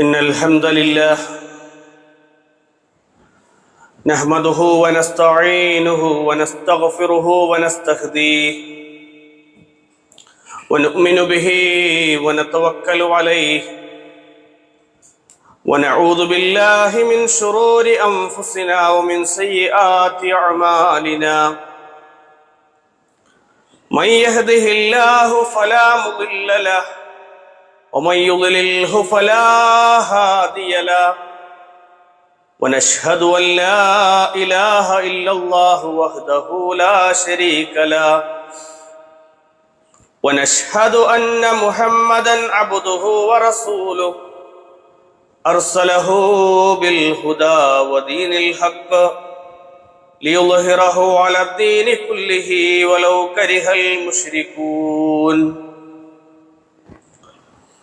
إن الحمد لله نحمده ونستعينه ونستغفره ونستهديه ونؤمن به ونتوكل عليه ونعوذ بالله من شرور أنفسنا ومن سيئات أعمالنا من يهده الله فلا مضل له ومن يضلله فلا هادي له. ونشهد أن لا إله إلا الله وحده لا شريك له. ونشهد أن محمدا عبده ورسوله. أرسله بالهدى ودين الحق ليظهره على الدين كله ولو كره المشركون.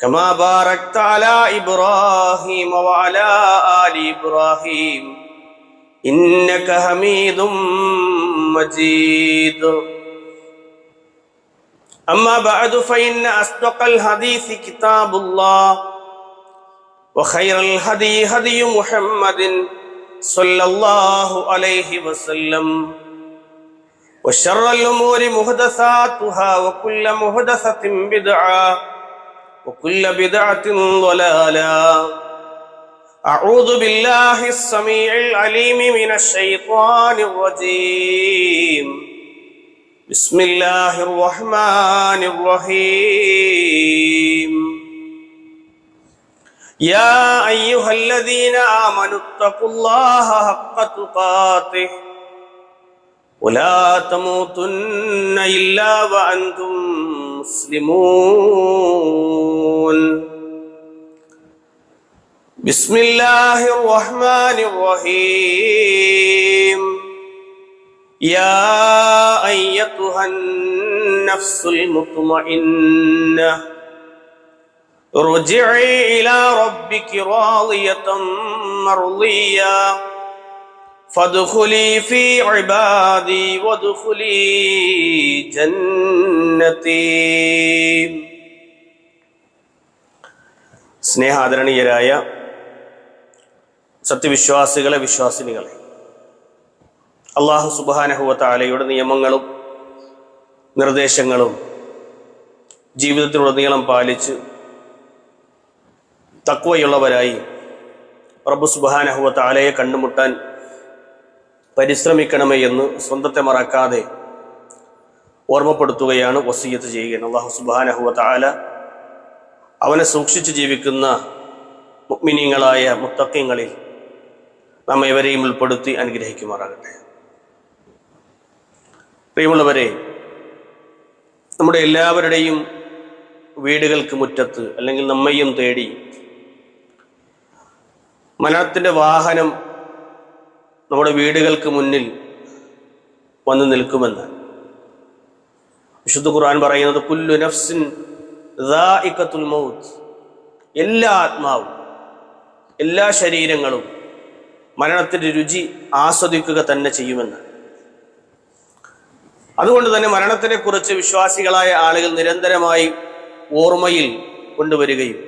كما باركت على إبراهيم وعلى آل إبراهيم إنك حميد مجيد أما بعد فإن أصدق الحديث كتاب الله وخير الهدي هدي محمد صلى الله عليه وسلم وشر الأمور محدثاتها وكل محدثة بدعة وكل بدعة ضلالة أعوذ بالله السميع العليم من الشيطان الرجيم بسم الله الرحمن الرحيم يا أيها الذين آمنوا اتقوا الله حق تقاته ولا تموتن إلا وأنتم مسلمون بسم الله الرحمن الرحيم. يا أيتها النفس المطمئنة ارجعي إلى ربك راضية مرضية. فادخلي في عبادي وادخلي جنتي സ്നേഹാദരണീയരായ സത്യവിശ്വാസികളെ വിശ്വാസിനികളെ അള്ളാഹു സുബാനഹുവത്താലയുടെ നിയമങ്ങളും നിർദ്ദേശങ്ങളും ജീവിതത്തിലുടനീളം പാലിച്ച് തക്വയുള്ളവരായി റബ്ബു സുബാനഹുവത്താലയെ കണ്ടുമുട്ടാൻ പരിശ്രമിക്കണമേ എന്ന് സ്വന്തത്തെ മറക്കാതെ ഓർമ്മപ്പെടുത്തുകയാണ് വസീയത്ത് ചെയ്യുകയാണ്. അള്ളാഹു സുബാനഹുവത്താല അവനെ സൂക്ഷിച്ച് ജീവിക്കുന്ന മുഗ്മിനീങ്ങളായ മുത്തക്കങ്ങളിൽ നാം ഇവരെയും ഉൾപ്പെടുത്തി അനുഗ്രഹിക്കുമാറാകട്ടെ. പ്രിയമുള്ളവരെ നമ്മുടെ എല്ലാവരുടെയും വീടുകൾക്ക് മുറ്റത്ത് അല്ലെങ്കിൽ നമ്മയും തേടി മരണത്തിന്റെ വാഹനം നമ്മുടെ വീടുകൾക്ക് മുന്നിൽ വന്ന് നിൽക്കുമെന്ന്. വിശുദ്ധ ഖുർആൻ പറയുന്നത് കുല്ലു നഫ്സിൻ മൗത്ത്. എല്ലാ ആത്മാവും എല്ലാ ശരീരങ്ങളും മരണത്തിന്റെ രുചി ആസ്വദിക്കുക തന്നെ ചെയ്യുമെന്ന്. അതുകൊണ്ട് തന്നെ മരണത്തിനെ കുറിച്ച് വിശ്വാസികളായ ആളുകൾ നിരന്തരമായി ഓർമ്മയിൽ കൊണ്ടുവരികയും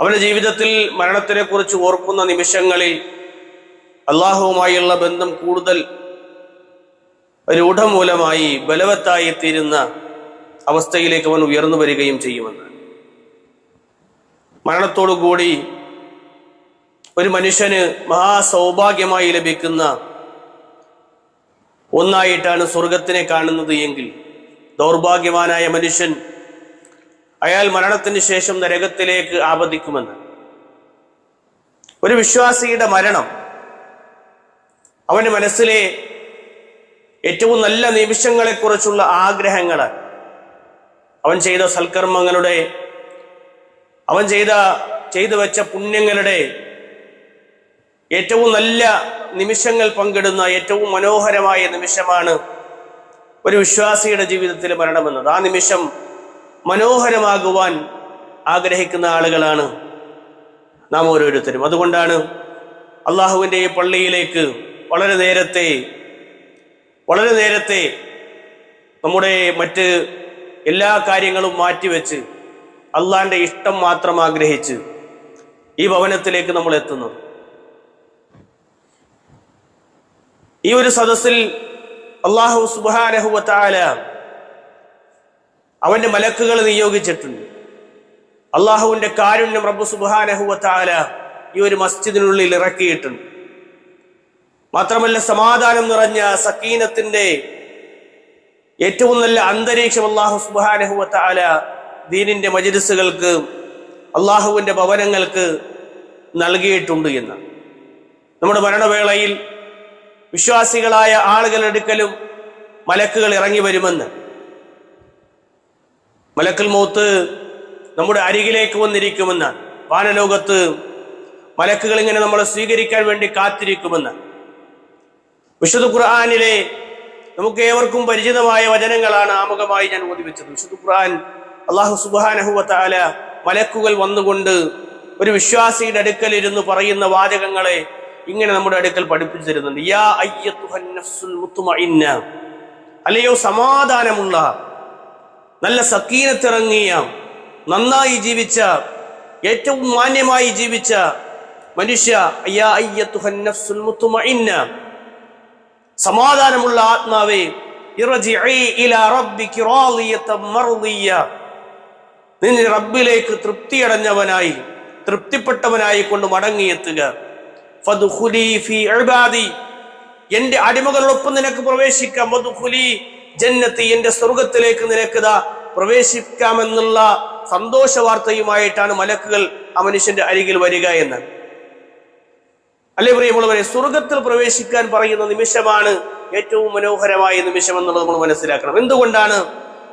അവരുടെ ജീവിതത്തിൽ മരണത്തിനെ കുറിച്ച് ഓർക്കുന്ന നിമിഷങ്ങളിൽ അള്ളാഹുവുമായുള്ള ബന്ധം കൂടുതൽ രൂഢമൂലമായി ബലവത്തായി തീരുന്ന അവസ്ഥയിലേക്ക് അവൻ ഉയർന്നു വരികയും ചെയ്യുമെന്ന്. മരണത്തോടുകൂടി ഒരു മനുഷ്യന് മഹാസൗഭാഗ്യമായി ലഭിക്കുന്ന ഒന്നായിട്ടാണ് സ്വർഗത്തിനെ കാണുന്നത് എങ്കിൽ ദൗർഭാഗ്യവാനായ മനുഷ്യൻ അയാൾ മരണത്തിന് ശേഷം നരകത്തിലേക്ക് ആപതിക്കുമെന്ന്. ഒരു വിശ്വാസിയുടെ മരണം അവന്റെ മനസ്സിലെ ഏറ്റവും നല്ല നിമിഷങ്ങളെക്കുറിച്ചുള്ള ആഗ്രഹങ്ങൾ അവൻ ചെയ്ത സൽക്കർമ്മങ്ങളുടെ അവൻ ചെയ്ത ചെയ്തു വെച്ച പുണ്യങ്ങളുടെ ഏറ്റവും നല്ല നിമിഷങ്ങൾ പങ്കിടുന്ന ഏറ്റവും മനോഹരമായ നിമിഷമാണ് ഒരു വിശ്വാസിയുടെ ജീവിതത്തിൽ മരണമെന്നത്. ആ നിമിഷം മനോഹരമാകുവാൻ ആഗ്രഹിക്കുന്ന ആളുകളാണ് നാം ഓരോരുത്തരും. അതുകൊണ്ടാണ് അള്ളാഹുവിന്റെ പള്ളിയിലേക്ക് വളരെ നേരത്തെ വളരെ നേരത്തെ നമ്മുടെ മറ്റ് എല്ലാ കാര്യങ്ങളും മാറ്റിവെച്ച് അള്ളാന്റെ ഇഷ്ടം മാത്രം ആഗ്രഹിച്ച് ഈ ഭവനത്തിലേക്ക് നമ്മൾ എത്തുന്നു. ഈ ഒരു സദസ്സിൽ അള്ളാഹു സുബാനഹുവത്താല അവന്റെ മലക്കുകൾ നിയോഗിച്ചിട്ടുണ്ട്. അള്ളാഹുവിന്റെ കാരുണ്യം റബ്ബു സുബാനഹുവത്താല ഈ ഒരു മസ്ജിദിനുള്ളിൽ ഇറക്കിയിട്ടുണ്ട്. മാത്രമല്ല സമാധാനം നിറഞ്ഞ സക്കീനത്തിന്റെ ഏറ്റവും നല്ല അന്തരീക്ഷം അള്ളാഹു സുബാനഹുല ദീനിന്റെ മജിദസുകൾക്ക് അള്ളാഹുവിന്റെ ഭവനങ്ങൾക്ക് നൽകിയിട്ടുണ്ട് എന്ന്. നമ്മുടെ മരണവേളയിൽ വിശ്വാസികളായ ആളുകളെടുക്കലും മലക്കുകൾ ഇറങ്ങി വരുമെന്ന്. മലക്കൽ മൂത്ത് നമ്മുടെ അരികിലേക്ക് വന്നിരിക്കുമെന്ന്. വാനലോകത്ത് മലക്കുകൾ ഇങ്ങനെ നമ്മളെ സ്വീകരിക്കാൻ വേണ്ടി കാത്തിരിക്കുമെന്ന്. വിശുദ്ധ ഖുർആാനിലെ നമുക്ക് ഏവർക്കും പരിചിതമായ വചനങ്ങളാണ് ആമുഖമായി ഞാൻ ഓതിവെച്ചത്. വിശുദ്ധ ഖുർആൻ അള്ളാഹു സുബാനഹുല മലക്കുകൾ വന്നുകൊണ്ട് ഒരു വിശ്വാസിയുടെ അടുക്കൽ ഇരുന്ന് പറയുന്ന വാചകങ്ങളെ ഇങ്ങനെ നമ്മുടെ അടുക്കൽ പഠിപ്പിച്ചു തരുന്നുണ്ട്. അല്ലയോ സമാധാനമുള്ള നല്ല സക്കീനത്തിറങ്ങിയ നന്നായി ജീവിച്ച ഏറ്റവും മാന്യമായി ജീവിച്ച മനുഷ്യ അയ്യാ മുത്തുമഇന്ന സമാധാനമുള്ള ആത്മാവേ നിന്റെ റബ്ബിലേക്ക് തൃപ്തിയടഞ്ഞവനായി തൃപ്തിപ്പെട്ടവനായി കൊണ്ട് മടങ്ങിയെത്തുക. എന്റെ അടിമകളോടൊപ്പം നിനക്ക് പ്രവേശിക്കാം. എന്റെ സ്വർഗത്തിലേക്ക് നിനക്ക് ദാ പ്രവേശിക്കാമെന്നുള്ള സന്തോഷ വാർത്തയുമായിട്ടാണ് മലക്കുകൾ ആ മനുഷ്യന്റെ അരികിൽ വരിക എന്ന്. അല്ലെ പ്രിയമുള്ളവരെ സ്വർഗത്തിൽ പ്രവേശിക്കാൻ പറയുന്ന നിമിഷമാണ് ഏറ്റവും മനോഹരമായ നിമിഷം എന്നുള്ളത് നമ്മൾ മനസ്സിലാക്കണം. എന്തുകൊണ്ടാണ്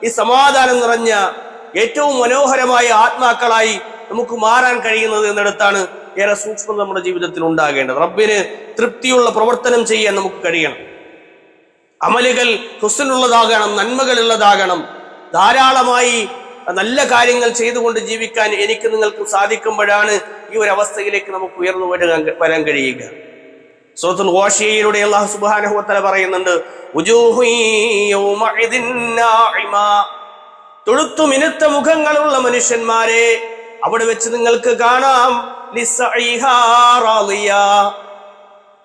ഈ സമാധാനം നിറഞ്ഞ ഏറ്റവും മനോഹരമായ ആത്മാക്കളായി നമുക്ക് മാറാൻ കഴിയുന്നത് എന്നിടത്താണ് ഏറെ സൂക്ഷ്മം നമ്മുടെ ജീവിതത്തിൽ ഉണ്ടാകേണ്ടത്. റബ്ബിന് തൃപ്തിയുള്ള പ്രവർത്തനം ചെയ്യാൻ നമുക്ക് കഴിയണം. അമലുകൾ ഹുസ്സനുള്ളതാകണം നന്മകളുള്ളതാകണം. ധാരാളമായി നല്ല കാര്യങ്ങൾ ചെയ്തുകൊണ്ട് ജീവിക്കാൻ എനിക്ക് നിങ്ങൾക്ക് സാധിക്കുമ്പോഴാണ് ഈ ഒരു അവസ്ഥയിലേക്ക് നമുക്ക് ഉയർന്നു വരാൻ വരാൻ കഴിയുക സൂറത്തുൽ ഓഷിയയിലൂടെ അള്ളാഹു സുബാനഹുത്തല പറയുന്നുണ്ട്. തൊഴുത്തു മിനുത്ത മുഖങ്ങളുള്ള മനുഷ്യന്മാരെ അവിടെ വെച്ച് നിങ്ങൾക്ക് കാണാം.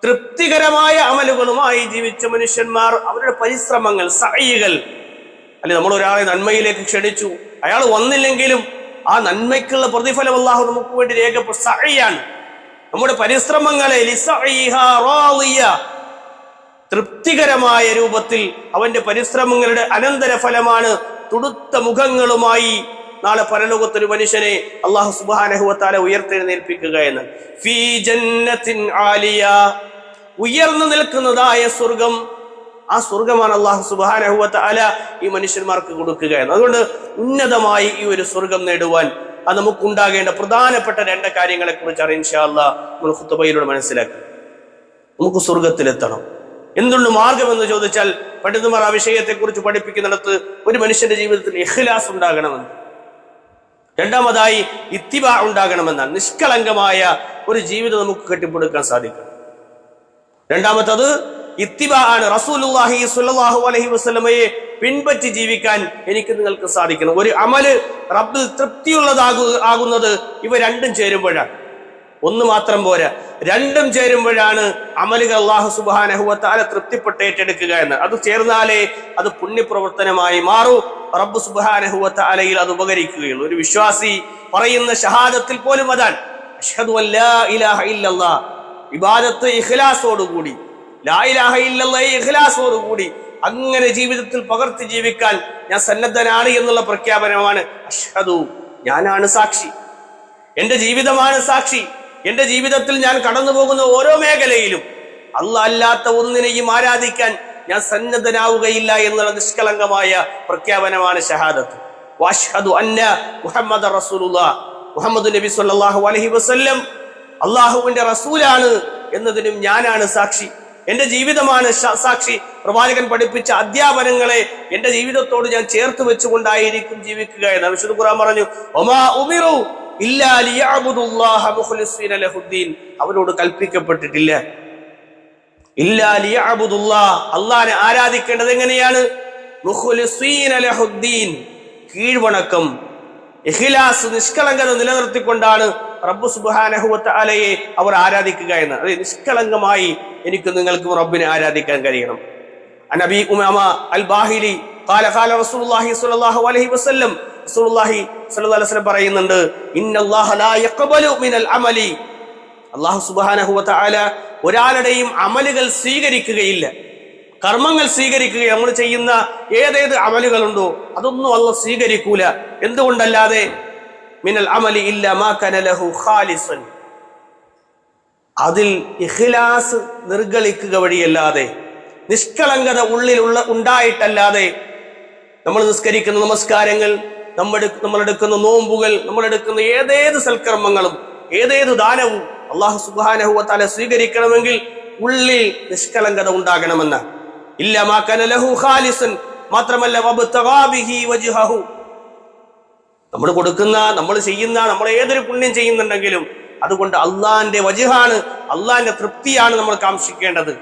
തൃപ്തികരമായ അമലുകളുമായി ജീവിച്ച മനുഷ്യന്മാർ അവരുടെ പരിശ്രമങ്ങൾ സഹികൾ അല്ലെ നമ്മൾ ഒരാളെ നന്മയിലേക്ക് ക്ഷണിച്ചു അയാൾ വന്നില്ലെങ്കിലും ആ നന്മയ്ക്കുള്ള പ്രതിഫലം അള്ളാഹു നമുക്ക് വേണ്ടി രേഖപ്പെ സഹിയാണ് നമ്മുടെ പരിശ്രമങ്ങളെ. തൃപ്തികരമായ രൂപത്തിൽ അവന്റെ പരിശ്രമങ്ങളുടെ അനന്തര ഫലമാണ് തുടുത്ത മുഖങ്ങളുമായി നാളെ പരലോകത്തൊരു മനുഷ്യനെ അള്ളാഹു സുബാനഹുവത്താല ഉയർത്തെഴുന്നേൽപ്പിക്കുക എന്ന്. ഫീ ജന്നത്തിൻ ആലിയ. ഉയർന്നു നിൽക്കുന്നതായ സ്വർഗം ആ സ്വർഗമാണ് അള്ളാഹു സുബാനഹുവത്താല ഈ മനുഷ്യന്മാർക്ക് കൊടുക്കുകയാണ് അതുകൊണ്ട് ഉന്നതമായി ഈ ഒരു സ്വർഗം നേടുവാൻ അത് നമുക്കുണ്ടാകേണ്ട പ്രധാനപ്പെട്ട രണ്ട് കാര്യങ്ങളെ കുറിച്ചാണ് ഇൻഷാ മനസ്സിലാക്കാം. മനസ്സിലാക്കുക നമുക്ക് സ്വർഗത്തിലെത്തണം. എന്തുകൊണ്ട് മാർഗമെന്ന് ചോദിച്ചാൽ പണ്ഡിതന്മാർ ആ വിഷയത്തെക്കുറിച്ച് പഠിപ്പിക്കുന്നിടത്ത് ഒരു മനുഷ്യന്റെ ജീവിതത്തിൽ ഇഖ്ലാസ് ഉണ്ടാകണമെന്ന്. രണ്ടാമതായി ഇത്തിബ ഉണ്ടാകണമെന്നാണ്. നിഷ്കളങ്കമായ ഒരു ജീവിതം നമുക്ക് കെട്ടിപ്പടുക്കാൻ സാധിക്കണം. രണ്ടാമത്തത് ഇത്തിബ ആണ് റസൂലുള്ളാഹി സ്വല്ലല്ലാഹു അലൈഹി വസല്ലമയെ പിൻപറ്റി ജീവിക്കാൻ എനിക്ക് നിങ്ങൾക്ക് സാധിക്കണം. ഒരു അമൽ റബ്ബിൽ തൃപ്തിയുള്ളതാകു ആകുന്നത് ഇവ രണ്ടും ചേരുമ്പോഴാണ്. ഒന്ന് മാത്രം പോരാ. രണ്ടും ചേരുമ്പോഴാണ് അമലുകൾ അള്ളാഹു സുബാനഹുവത്താല തൃപ്തിപ്പെട്ട് ഏറ്റെടുക്കുക എന്ന്. അത് ചേർന്നാലേ അത് പുണ്യപ്രവർത്തനമായി മാറൂ. റബ്ബ് സുബാനഹുവത്താലയിൽ അത് ഉപകരിക്കുകയുള്ളൂ. ഒരു വിശ്വാസി പറയുന്ന ഷഹാദത്തിൽ പോലും അതാണ്. ഇബാദത്ത് ഇഖ്ലാസോടുകൂടി. ഇഖ്ലാസോടുകൂടി അങ്ങനെ ജീവിതത്തിൽ പകർത്തി ജീവിക്കാൻ ഞാൻ സന്നദ്ധനാണ് എന്നുള്ള പ്രഖ്യാപനമാണ് അഷ്ഹദു ഞാനാണ് സാക്ഷി. എന്റെ ജീവിതമാണ് സാക്ഷി. എന്റെ ജീവിതത്തിൽ ഞാൻ കടന്നു പോകുന്ന ഓരോ മേഖലയിലും അല്ല അല്ലാത്ത ഒന്നിനെയും ആരാധിക്കാൻ ഞാൻ സന്നദ്ധനാവുകയില്ല എന്നുള്ള നിഷ്കളങ്കമായ പ്രഖ്യാപനമാണ് ഷഹാദത്ത്. വാഷ്ഹദു അന്ന മുഹമ്മദ് റസൂലുള്ള മുഹമ്മദ് നബി സല്ലാഹു അലൈഹി വസല്ലം അള്ളാഹുവിന്റെ റസൂലാണ് എന്നതിനും ഞാനാണ് സാക്ഷി. എന്റെ ജീവിതമാണ് സാക്ഷി. പ്രവാചകൻ പഠിപ്പിച്ച അധ്യാപനങ്ങളെ എന്റെ ജീവിതത്തോട് ഞാൻ ചേർത്ത് വെച്ചുകൊണ്ടായിരിക്കും ജീവിക്കുക എന്ന് വിശുദ്ധ ഖുറാൻ പറഞ്ഞു. ഒമാ ഉമിറു അവരോട് കൽപ്പിക്കപ്പെട്ടിട്ടില്ല. അള്ളാനെ ആരാധിക്കേണ്ടത് എങ്ങനെയാണ്? കീഴ്വണക്കം. നിഷ്കളങ്കത നിലനിർത്തിക്കൊണ്ടാണ് റബ്ബു സുബ്ഹാനഹു വതആലയെ അവർ ആരാധിക്കുക എന്ന് അത് നിഷ്കളങ്കമായി എനിക്ക് നിങ്ങൾക്കും റബ്ബിനെ ആരാധിക്കാൻ കഴിയണം عن ابي امامه الباهلي قال قال رسول الله صلى الله عليه وسلم رسول الله صلى الله عليه وسلم പറയുന്നുണ്ട് ഇന്ന അല്ലാഹ ലാ യഖബലു മിനൽ അമലി അല്ലാഹു സുബ്ഹാനഹു വതആല ഒരാളുടെയും അമലുകൾ സ്വീകരിക്കുകയില്ല കർമ്മങ്ങൾ സ്വീകരിക്കുക നമ്മൾ ചെയ്യുന്ന ഏതേത് അമലുകളുണ്ടോ അതൊന്നും അല്ല സ്വീകരിക്കൂല എന്തുകൊണ്ടല്ലാതെ മിനൽ അമലി ഇല്ല മാ ഖാലിസൻ. അതിൽ ഇഖ്ലാസ് നിർഗളിക്കുക വഴിയല്ലാതെ നിഷ്കളങ്കത ഉള്ളിലുള്ള ഉണ്ടായിട്ടല്ലാതെ നമ്മൾ നിസ്കരിക്കുന്ന നമസ്കാരങ്ങൾ നമ്മൾ നമ്മളെടുക്കുന്ന നോമ്പുകൾ നമ്മളെടുക്കുന്ന ഏതേത് സൽക്കർമ്മങ്ങളും ഏതേത് ദാനവും അള്ളാഹു സുബാനഹുവത്താല സ്വീകരിക്കണമെങ്കിൽ ഉള്ളിൽ നിഷ്കളങ്കത ഉണ്ടാകണമെന്ന് ഇല്ല ലഹു ഖാലിസൻ. മാത്രമല്ല നമ്മൾ കൊടുക്കുന്ന നമ്മൾ ചെയ്യുന്ന നമ്മൾ ഏതൊരു പുണ്യം ചെയ്യുന്നുണ്ടെങ്കിലും അതുകൊണ്ട് അള്ളാന്റെ വജുഹാണ് അള്ളാന്റെ തൃപ്തിയാണ് നമ്മൾ കാക്ഷിക്കേണ്ടത്.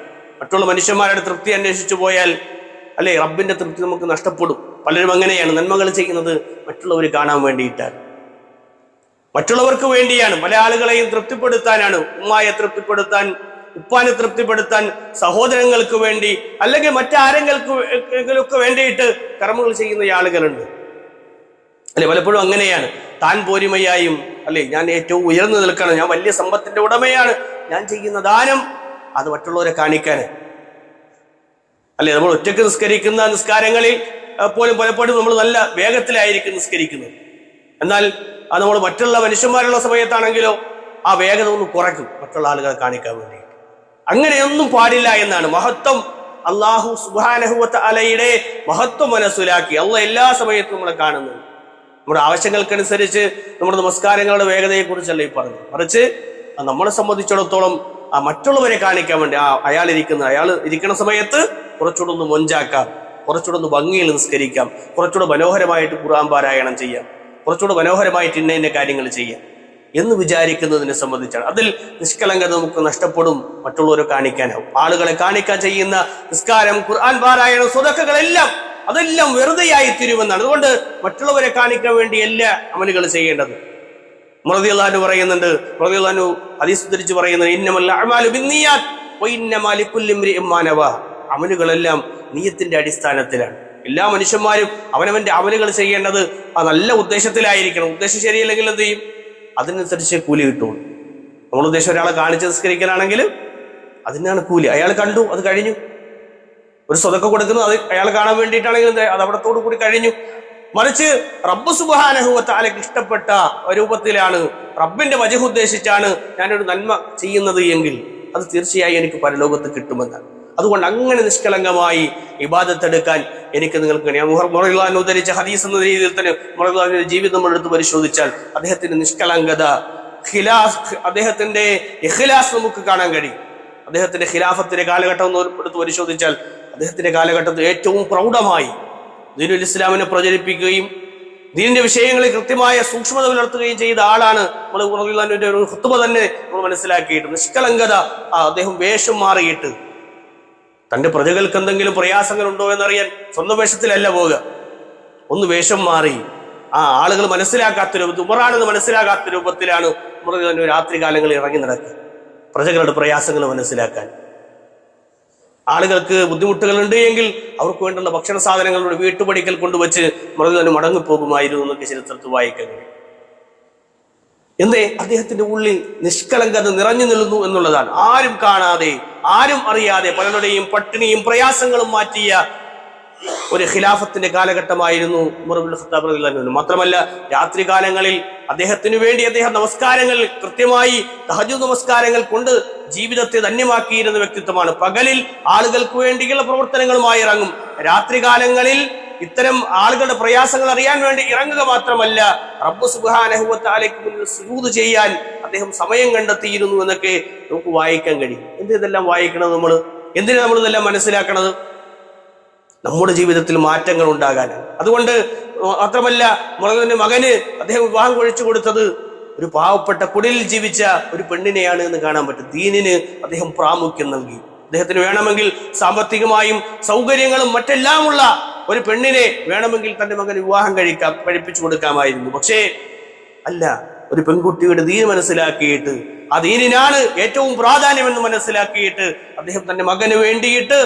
മറ്റുള്ള മനുഷ്യന്മാരുടെ തൃപ്തി അന്വേഷിച്ചു പോയാൽ അല്ലെ റബ്ബിന്റെ തൃപ്തി നമുക്ക് നഷ്ടപ്പെടും. പലരും അങ്ങനെയാണ് നന്മകൾ ചെയ്യുന്നത് മറ്റുള്ളവർ കാണാൻ വേണ്ടിയിട്ടാണ്. മറ്റുള്ളവർക്ക് വേണ്ടിയാണ് പല ആളുകളെയും തൃപ്തിപ്പെടുത്താനാണ് ഉമ്മായെ തൃപ്തിപ്പെടുത്താൻ ഉപ്പാനെ തൃപ്തിപ്പെടുത്താൻ സഹോദരങ്ങൾക്ക് വേണ്ടി അല്ലെങ്കിൽ മറ്റാരെങ്കിലും വേണ്ടിയിട്ട് കർമ്മങ്ങൾ ചെയ്യുന്ന ആളുകളുണ്ട്. അല്ലെ പലപ്പോഴും അങ്ങനെയാണ്. താൻ പോരിമയായും അല്ലെ ഞാൻ ഏറ്റവും ഉയർന്നു നിൽക്കണം ഞാൻ വലിയ സമ്പത്തിന്റെ ഉടമയാണ് ഞാൻ ചെയ്യുന്ന ദാനം അത് മറ്റുള്ളവരെ കാണിക്കാൻ അല്ലെ നമ്മൾ ഒറ്റയ്ക്ക് നിസ്കരിക്കുന്ന നിസ്കാരങ്ങളിൽ പോലും പലപ്പോഴും നമ്മൾ നല്ല വേഗത്തിലായിരിക്കും നിസ്കരിക്കുന്നത്. എന്നാൽ അത് നമ്മൾ മറ്റുള്ള മനുഷ്യന്മാരുള്ള സമയത്താണെങ്കിലോ ആ വേഗത ഒന്ന് കുറയ്ക്കും മറ്റുള്ള ആളുകളെ കാണിക്കാൻ വേണ്ടി. അങ്ങനെയൊന്നും പാടില്ല എന്നാണ് മഹത്വം. അള്ളാഹു സുബാനഹുവത്ത് മഹത്വം മനസ്സിലാക്കി. അള്ളാഹ് എല്ലാ സമയത്തും നമ്മളെ കാണുന്നുണ്ട്. നമ്മുടെ ആവശ്യങ്ങൾക്കനുസരിച്ച് നമ്മുടെ നമസ്കാരങ്ങളുടെ വേഗതയെക്കുറിച്ചല്ല ഈ പറഞ്ഞു മറിച്ച് നമ്മളെ സംബന്ധിച്ചിടത്തോളം ആ മറ്റുള്ളവരെ കാണിക്കാൻ വേണ്ടി ആ അയാൾ ഇരിക്കുന്ന അയാൾ ഇരിക്കുന്ന സമയത്ത് കുറച്ചുകൂടെ ഒന്ന് മൊഞ്ചാക്കാം കുറച്ചുകൂടെ ഒന്ന് ഭംഗിയിൽ നിസ്കരിക്കാം കുറച്ചുകൂടെ മനോഹരമായിട്ട് ഖുർആൻ പാരായണം ചെയ്യാം കുറച്ചുകൂടെ മനോഹരമായിട്ട് ഇന്ന ഇന്ന കാര്യങ്ങൾ ചെയ്യാം. എന്ന് വിചാരിക്കുന്നതിനെ സംബന്ധിച്ചാണ്. അതിൽ നിഷ്കളങ്കത നമുക്ക് നഷ്ടപ്പെടും മറ്റുള്ളവരെ കാണിക്കാനാവും. ആളുകളെ കാണിക്കാൻ ചെയ്യുന്ന നിസ്കാരം ഖുർആൻ പാരായണം സ്വതക്കകളെല്ലാം അതെല്ലാം വെറുതെയായി തീരുമെന്നാണ്. അതുകൊണ്ട് മറ്റുള്ളവരെ കാണിക്കാൻ വേണ്ടി എല്ലാ അമലുകൾ ചെയ്യേണ്ടത്. മൃതിയുള്ളാഹു പറയുന്നുണ്ട് മൃതിയുള്ളാഹു അതിസുദ്ധരിച്ച് പറയുന്നത് ഇന്നമല്ല അഅ്മാലു ബിന്നിയാത്ത് വ ഇന്നമാ ലിക്കുല്ലി ഇംറിഇൻ മാ അമലുകളെല്ലാം നീയത്തിന്റെ അടിസ്ഥാനത്തിലാണ്. എല്ലാ മനുഷ്യന്മാരും അവനവന്റെ അമലുകൾ ചെയ്യേണ്ടത് ആ നല്ല ഉദ്ദേശത്തിലായിരിക്കണം. ഉദ്ദേശം ശരിയല്ലെങ്കിൽ എന്ത് ചെയ്യും? അതിനനുസരിച്ച് കൂലി കിട്ടുള്ളൂ നമ്മൾ ഉദ്ദേശം ഒരാളെ കാണിച്ച് നിസ്കരിക്കാനാണെങ്കിൽ അതിനാണ് കൂലി. അയാൾ കണ്ടു അത് കഴിഞ്ഞു. ഒരു സ്വതക്ക കൊടുക്കുന്നത് അത് അയാൾ കാണാൻ വേണ്ടിയിട്ടാണെങ്കിൽ അത് അവിടത്തോടു കൂടി കഴിഞ്ഞു. മറിച്ച് റബ്ബ് സുബാനഹുവത്താലേക്ക് ഇഷ്ടപ്പെട്ട രൂപത്തിലാണ് റബ്ബിന്റെ വജഹ് ഉദ്ദേശിച്ചാണ് ഞാനൊരു നന്മ ചെയ്യുന്നത് എങ്കിൽ അത് തീർച്ചയായും എനിക്ക് പരലോകത്ത് കിട്ടുമെന്നാണ്. അതുകൊണ്ട് അങ്ങനെ നിഷ്കളങ്കമായി ഇബാദത്തെടുക്കാൻ എനിക്ക് നിങ്ങൾക്ക് കഴിയാം. മുറലാൻ ഉദ്ധരിച്ച ഹദീസ് എന്ന രീതിയിൽ തന്നെ മുറലാന്റെ ജീവിതം നമ്മൾ എടുത്ത് പരിശോധിച്ചാൽ അദ്ദേഹത്തിന്റെ നിഷ്കളങ്കത ഖിലാസ് അദ്ദേഹത്തിന്റെ ഇഖ്ലാസ് നമുക്ക് കാണാൻ കഴിയും. അദ്ദേഹത്തിന്റെ ഖിലാഫത്തിന്റെ കാലഘട്ടം എടുത്ത് പരിശോധിച്ചാൽ അദ്ദേഹത്തിന്റെ കാലഘട്ടത്തിൽ ഏറ്റവും പ്രൗഢമായി ദീനുൽ ഇസ്ലാമിനെ പ്രചരിപ്പിക്കുകയും ദീനിന്റെ വിഷയങ്ങളിൽ കൃത്യമായ സൂക്ഷ്മത പുലർത്തുകയും ചെയ്ത ആളാണ് നമ്മൾ ഒരു ഹുത്തുമ തന്നെ നമ്മൾ മനസ്സിലാക്കിയിട്ട് നിഷ്കളങ്കത അദ്ദേഹം വേഷം മാറിയിട്ട് തന്റെ പ്രജകൾക്ക് എന്തെങ്കിലും പ്രയാസങ്ങൾ ഉണ്ടോ എന്നറിയാൻ സ്വന്തം വേഷത്തിലല്ല പോവുക. ഒന്ന് വേഷം മാറി. ആ ആളുകൾ മനസ്സിലാക്കാത്ത രൂപത്തിൽ ഉമറാണെന്ന് മനസ്സിലാകാത്ത രൂപത്തിലാണ് ഉമർ രാത്രി കാലങ്ങളിൽ ഇറങ്ങി നടക്കുക. പ്രജകളുടെ പ്രയാസങ്ങൾ മനസ്സിലാക്കാൻ. ആളുകൾക്ക് ബുദ്ധിമുട്ടുകൾ ഉണ്ട് എങ്കിൽ അവർക്ക് വേണ്ടുന്ന ഭക്ഷണ സാധനങ്ങളുടെ വീട്ടുപടിക്കൽ കൊണ്ടുവച്ച് മൃഗന് മടങ്ങിപ്പോകുമായിരുന്നു എന്നൊക്കെ ചരിത്രത്തിൽ വായിക്കാൻ കഴിയും. എന്തേ? അദ്ദേഹത്തിന്റെ ഉള്ളിൽ നിഷ്കളങ്കത നിറഞ്ഞു നിൽക്കുന്നു എന്നുള്ളതാണ്. ആരും കാണാതെ ആരും അറിയാതെ പലരുടെയും പട്ടിണിയും പ്രയാസങ്ങളും മാറ്റിയ ഒരു ഖിലാഫത്തിന്റെ കാലഘട്ടമായിരുന്നു ഖത്താബ് റളിയല്ലാഹു. മാത്രമല്ല രാത്രി കാലങ്ങളിൽ അദ്ദേഹത്തിന് വേണ്ടി അദ്ദേഹം നമസ്കാരങ്ങൾ കൃത്യമായി തഹജു നമസ്കാരങ്ങൾ കൊണ്ട് ജീവിതത്തെ ധന്യമാക്കിയിരുന്ന വ്യക്തിത്വമാണ്. പകലിൽ ആളുകൾക്ക് വേണ്ടിയുള്ള പ്രവർത്തനങ്ങളുമായി ഇറങ്ങും. രാത്രി കാലങ്ങളിൽ ഇത്തരം ആളുകളുടെ പ്രയാസങ്ങൾ അറിയാൻ വേണ്ടി ഇറങ്ങുക മാത്രമല്ല റബ്ബു സുബാനഹുവത്താലേക്ക് മുന്നിൽ സുരൂത് ചെയ്യാൻ അദ്ദേഹം സമയം കണ്ടെത്തിയിരുന്നു എന്നൊക്കെ നമുക്ക് വായിക്കാൻ കഴിയും. എന്ത് ഇതെല്ലാം വായിക്കണത് നമ്മൾ എന്തിനാണ് നമ്മൾ ഇതെല്ലാം മനസ്സിലാക്കണത്? നമ്മുടെ ജീവിതത്തിൽ മാറ്റങ്ങൾ ഉണ്ടാകാൻ. അതുകൊണ്ട് മാത്രമല്ല മുളകന്റെ മകന് അദ്ദേഹം വിവാഹം കഴിച്ചു കൊടുത്തത് ഒരു പാവപ്പെട്ട കുടിലിൽ ജീവിച്ച ഒരു പെണ്ണിനെയാണ് എന്ന് കാണാൻ പറ്റും. ദീനിന് അദ്ദേഹം പ്രാമുഖ്യം നൽകി. അദ്ദേഹത്തിന് വേണമെങ്കിൽ സാമ്പത്തികമായും സൗകര്യങ്ങളും മറ്റെല്ലാമുള്ള ഒരു പെണ്ണിനെ വേണമെങ്കിൽ തന്റെ മകൻ വിവാഹം കഴിക്കാം കഴിപ്പിച്ചു കൊടുക്കാമായിരുന്നു. പക്ഷേ അല്ല ഒരു പെൺകുട്ടിയുടെ ദീൻ മനസ്സിലാക്കിയിട്ട് ആ ദീനിനാണ് ഏറ്റവും പ്രാധാന്യമെന്ന് മനസ്സിലാക്കിയിട്ട് അദ്ദേഹം തന്റെ മകന് വേണ്ടിയിട്ട്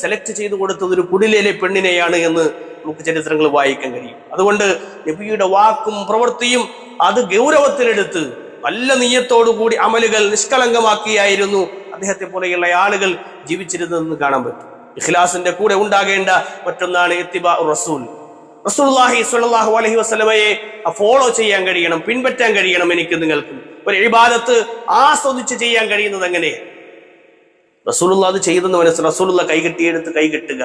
സെലക്ട് ചെയ്തു കൊടുത്തത് ഒരു കുടിലേലെ പെണ്ണിനെയാണ് എന്ന് നമുക്ക് ചരിത്രങ്ങൾ വായിക്കാൻ കഴിയും. അതുകൊണ്ട് നബിയുടെ വാക്കും പ്രവൃത്തിയും അത് ഗൗരവത്തിലെടുത്ത് നല്ല നീയത്തോടു കൂടി അമലുകൾ നിഷ്കളങ്കമാക്കിയായിരുന്നു അദ്ദേഹത്തെ പോലെയുള്ള ആളുകൾ ജീവിച്ചിരുന്നതെന്ന് കാണാൻ പറ്റും. ഇഖ്ലാസിന്റെ കൂടെ ഉണ്ടാകേണ്ട മറ്റൊന്നാണ് റസൂൽ. റസൂലുള്ളാഹി സ്വല്ലല്ലാഹു അലൈഹി വസല്ലമയെ ഫോളോ ചെയ്യാൻ കഴിയണം പിൻപറ്റാൻ കഴിയണം എനിക്ക് നിങ്ങൾക്ക്. ഒരു ഇബാദത്ത് ആസ്വദിച്ച് ചെയ്യാൻ കഴിയുന്നത് എങ്ങനെ? റസൂലുള്ള അത് ചെയ്തെന്ന് മനസ്സിൽ റസൂലുള്ള കൈകെട്ടിയെടുത്ത് കൈകെട്ടുക.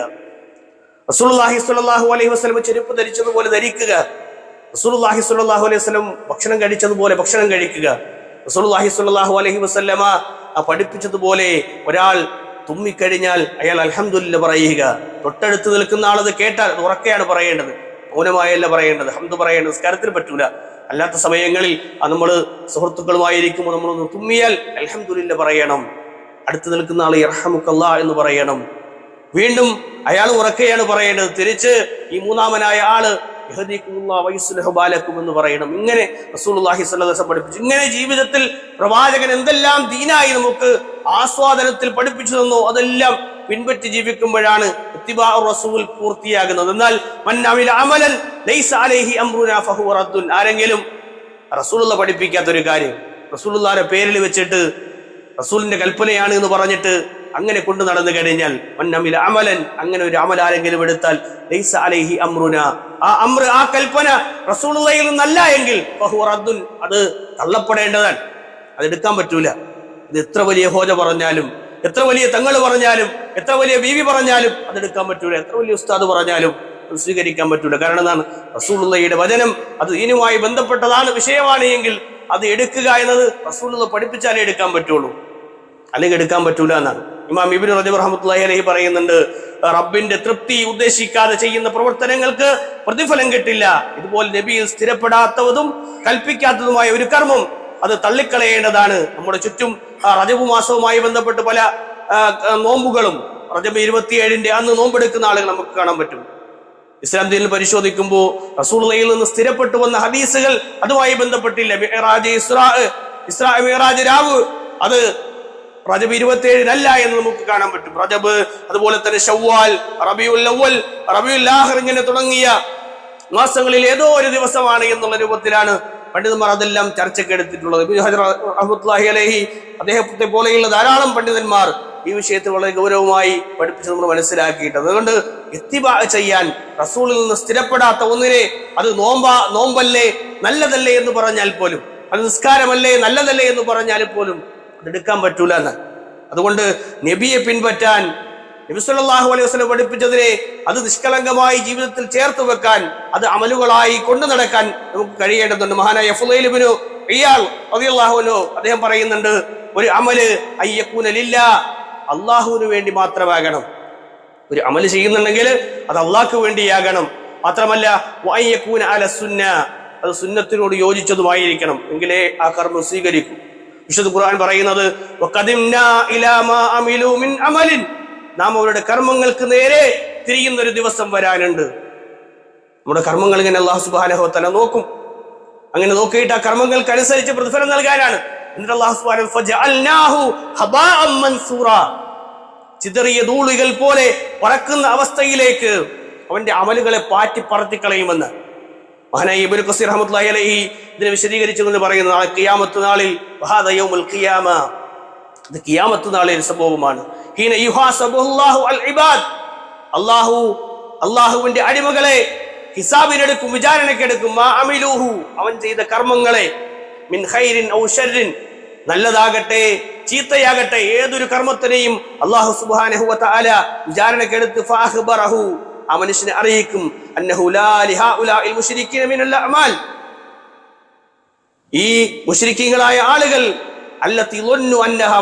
സ്വല്ലല്ലാഹു അലൈഹി വസല്ലം ചെരുപ്പ് ധരിച്ചതുപോലെ ധരിക്കുക. റസൂലുള്ളാഹി സ്വല്ലല്ലാഹു അലൈഹി വസല്ലം ഭക്ഷണം കഴിച്ചതുപോലെ ഭക്ഷണം കഴിക്കുക. റസൂലുള്ളാഹി സ്വല്ലല്ലാഹു അലൈഹി വസല്ലമ ആ പഠിപ്പിച്ചതുപോലെ ഒരാൾ തുമ്മിക്കഴിഞ്ഞാൽ അയാൾ അലഹമുല്ല പറയുക. തൊട്ടടുത്ത് നിൽക്കുന്ന ആളത് കേട്ടാൽ ഉറക്കെയാണ് പറയേണ്ടത്. മൗനമായല്ല പറയേണ്ടത്. ഹംദ് പറയേണ്ടത്. നിസ്കാരത്തിന് പറ്റൂല. അല്ലാത്ത സമയങ്ങളിൽ നമ്മൾ സുഹൃത്തുക്കളുമായിരിക്കുമ്പോൾ നമ്മളൊന്ന് തുമ്മിയാൽ അലഹമുല്ല പറയണം. അടുത്ത് നിൽക്കുന്ന ആൾ ഇർഹമുക്കല്ല എന്ന് പറയണം. വീണ്ടും അയാൾ ഉറക്കെയാണ് പറയേണ്ടത്. തിരിച്ച് ഈ മൂന്നാമനായ ആൾ എന്ന് പറയണം. ഇങ്ങനെ പഠിപ്പിച്ചു. ഇങ്ങനെ ജീവിതത്തിൽ പ്രവാചകൻ എന്തെല്ലാം ദീനായി നമുക്ക് ആസ്വാദനത്തിൽ പഠിപ്പിച്ചു തന്നോ അതെല്ലാം പിൻപറ്റി ജീവിക്കുമ്പോഴാണ് റസൂൽ പൂർത്തിയാകുന്നത്. എന്നാൽ അലൈഹി ആരെങ്കിലും റസൂലുള്ള പഠിപ്പിക്കാത്തൊരു കാര്യം റസൂലുള്ളാരെ പേരിൽ വെച്ചിട്ട് റസൂലിന്റെ കൽപ്പനയാണ് എന്ന് പറഞ്ഞിട്ട് അങ്ങനെ കൊണ്ടു നടന്നു കഴിഞ്ഞാൽ വന്നമിൽ അമലൻ അങ്ങനെ ഒരു അമൽ ആരെങ്കിലും എടുത്താൽ ലൈസ അലൈഹി അമ്രുന. ആ അമ്ര ആ കൽപ്പന റസൂലുള്ളയിൽ നിന്നല്ല എങ്കിൽ അത് തള്ളപ്പെടേണ്ടതാണ്. അത് എടുക്കാൻ പറ്റൂല. ഇത് എത്ര വലിയ ഹോജ പറഞ്ഞാലും എത്ര വലിയ തങ്ങൾ പറഞ്ഞാലും എത്ര വലിയ ബീവി പറഞ്ഞാലും അത് എടുക്കാൻ പറ്റൂല. എത്ര വലിയ ഉസ്താദ് പറഞ്ഞാലും സ്വീകരിക്കാൻ പറ്റൂല. കാരണം എന്താണ്? റസൂലുള്ളയുടെ വചനം അത് ഇതിനുമായി ബന്ധപ്പെട്ടതാണ് വിഷയമാണ് എങ്കിൽ അത് എടുക്കുക എന്നത് റസൂലുള്ള പഠിപ്പിച്ചാലേ എടുക്കാൻ പറ്റുള്ളൂ. അല്ലെങ്കിൽ എടുക്കാൻ പറ്റൂല എന്നാണ്. ഇമാം ഇബിൻ റജബ് റഹ്മത്തുള്ളാഹി അലൈഹി പറയുന്നുണ്ട് റബ്ബിന്റെ തൃപ്തി ഉദ്ദേശിക്കാതെ ചെയ്യുന്ന പ്രവർത്തനങ്ങൾക്ക് പ്രതിഫലം കിട്ടില്ല. ഇതുപോലെ നബിയിൽ സ്ഥിരപ്പെടാത്തതും കൽപ്പിക്കാത്തതുമായ ഒരു കർമ്മം അത് തള്ളിക്കളയേണ്ടതാണ്. നമ്മുടെ ചുറ്റും റജബു മാസവുമായി ബന്ധപ്പെട്ട് പല നോമ്പുകളും റജബ് ഇരുപത്തിയേഴിന്റെ അന്ന് നോമ്പെടുക്കുന്ന ആളുകൾ നമുക്ക് കാണാൻ പറ്റും. ഇസ്ലാം ദീനിൽ പരിശോധിക്കുമ്പോൾ റസൂള്ളയിൽ നിന്ന് സ്ഥിരപ്പെട്ടു വന്ന ഹദീസുകൾ അതുമായി ബന്ധപ്പെട്ടില്ല. ഇസ്രാ ഇസ്രാ രാവ് അത് റജബ് ഇരുപത്തിയേഴിനല്ല എന്ന് നമുക്ക് കാണാൻ പറ്റും. റജബ് അതുപോലെ തന്നെ ഷവ്വാൽ റബിയുൽ അവൽ റബിയുൽ ആഹിർ ഇങ്ങനെ തുടങ്ങിയ മാസങ്ങളിൽ ഏതോ ഒരു ദിവസമാണ് എന്നുള്ള രൂപത്തിലാണ് പണ്ഡിതന്മാർ അതെല്ലാം ചർച്ചയ്ക്ക് എടുത്തിട്ടുള്ളത്. അദ്ദേഹത്തെ പോലെയുള്ള ധാരാളം പണ്ഡിതന്മാർ ഈ വിഷയത്തിൽ വളരെ ഗൗരവമായി പഠിപ്പിച്ച് നമ്മൾ മനസ്സിലാക്കിയിട്ട് അതുകൊണ്ട് എത്തിബാ ചെയ്യാൻ റസൂളിൽ നിന്ന് സ്ഥിരപ്പെടാത്ത ഒന്നിനെ അത് നോമ്പ നോമ്പല്ലേ നല്ലതല്ലേ എന്ന് പറഞ്ഞാൽ പോലും അത് നിസ്കാരമല്ലേ നല്ലതല്ലേ എന്ന് പറഞ്ഞാൽ പോലും അതെടുക്കാൻ പറ്റൂല എന്ന് അതുകൊണ്ട് നബിയെ പിൻപറ്റാൻ നബി സല്ലല്ലാഹു അലൈഹി വസല്ലം പഠിപ്പിച്ചതിനെ അത് നിഷ്കളങ്കമായി ജീവിതത്തിൽ ചേർത്ത് വെക്കാൻ അത് അമലുകളായി കൊണ്ടു നടക്കാൻ നമുക്ക് കഴിയേണ്ടതുണ്ട്. മഹാനായ ഫുലൈലിബിനു ഇയാൾ റളിയല്ലാഹു അൻഹു അദ്ദേഹം പറയുന്നുണ്ട് ഒരു അമൽ അയ്യക്കൂനലില്ല അള്ളാഹുവിന് വേണ്ടി മാത്രമാകണം. ഒരു അമൽ ചെയ്യുന്നുണ്ടെങ്കിൽ അത് അള്ളാഹ്ക്ക് വേണ്ടിയാകണം. മാത്രമല്ല വായ്യക്കൂന അല സുന്ന. അത് സുന്നത്തിനോട് യോജിച്ചതുമായിരിക്കണം. എങ്കിലേ ആ കർമ്മം സ്വീകരിക്കൂ. വിശുദ്ധ ഖുർആൻ പറയുന്നത് നാം അവരുടെ കർമ്മങ്ങൾക്ക് നേരെ തിരിയുന്ന ഒരു ദിവസം വരാനുണ്ട്. നമ്മുടെ കർമ്മങ്ങൾ ഇങ്ങനെ അള്ളാഹു സുബാനഹോ തല നോക്കും. അങ്ങനെ നോക്കിയിട്ട് ആ കർമ്മങ്ങൾക്ക് അനുസരിച്ച് പ്രതിഫലം നൽകാനാണ്. എന്നിട്ട് ചിതറിയ ധൂളികൾ പോലെ പറക്കുന്ന അവസ്ഥയിലേക്ക് അവന്റെ അമലുകളെ പാറ്റി പറത്തിക്കളയുമെന്ന്. മഹാനായി ഇബ്നു ഖസീർ റഹ്മത്തുള്ളാഹി അലൈഹി ഇതിനെ വിശദീകരിച്ചുകൊണ്ട് പറയുന്നത് നാളെ ഖിയാമത്ത് നാളിൽ വഹാദ യൗമുൽ ഖിയാമ ഇത് ഖിയാമത്ത് നാളിൽ സംഭവമാണ് ഹീന അള്ളാഹുവിന്റെ അടിമകളെ ഹിസാബിനെടുക്കും വിചാരണക്കെടുക്കും അവൻ ചെയ്ത കർമ്മങ്ങളെ മിൻ ഹൈരിൻ ഔ ഷർരിൻ നല്ലതാകട്ടെ ചീത്തയാകട്ടെ ഏതൊരു കർമ്മത്തിനെയും അള്ളാഹു വതആല വിചാരണക്കെടുത്ത് ഫാഹ്ബറഹു ആ മനുഷ്യനെ അറിയിക്കും. അന്നഹു ഈ മുശ്രിക്കീങ്ങളായ ആളുകൾ അന്നഹ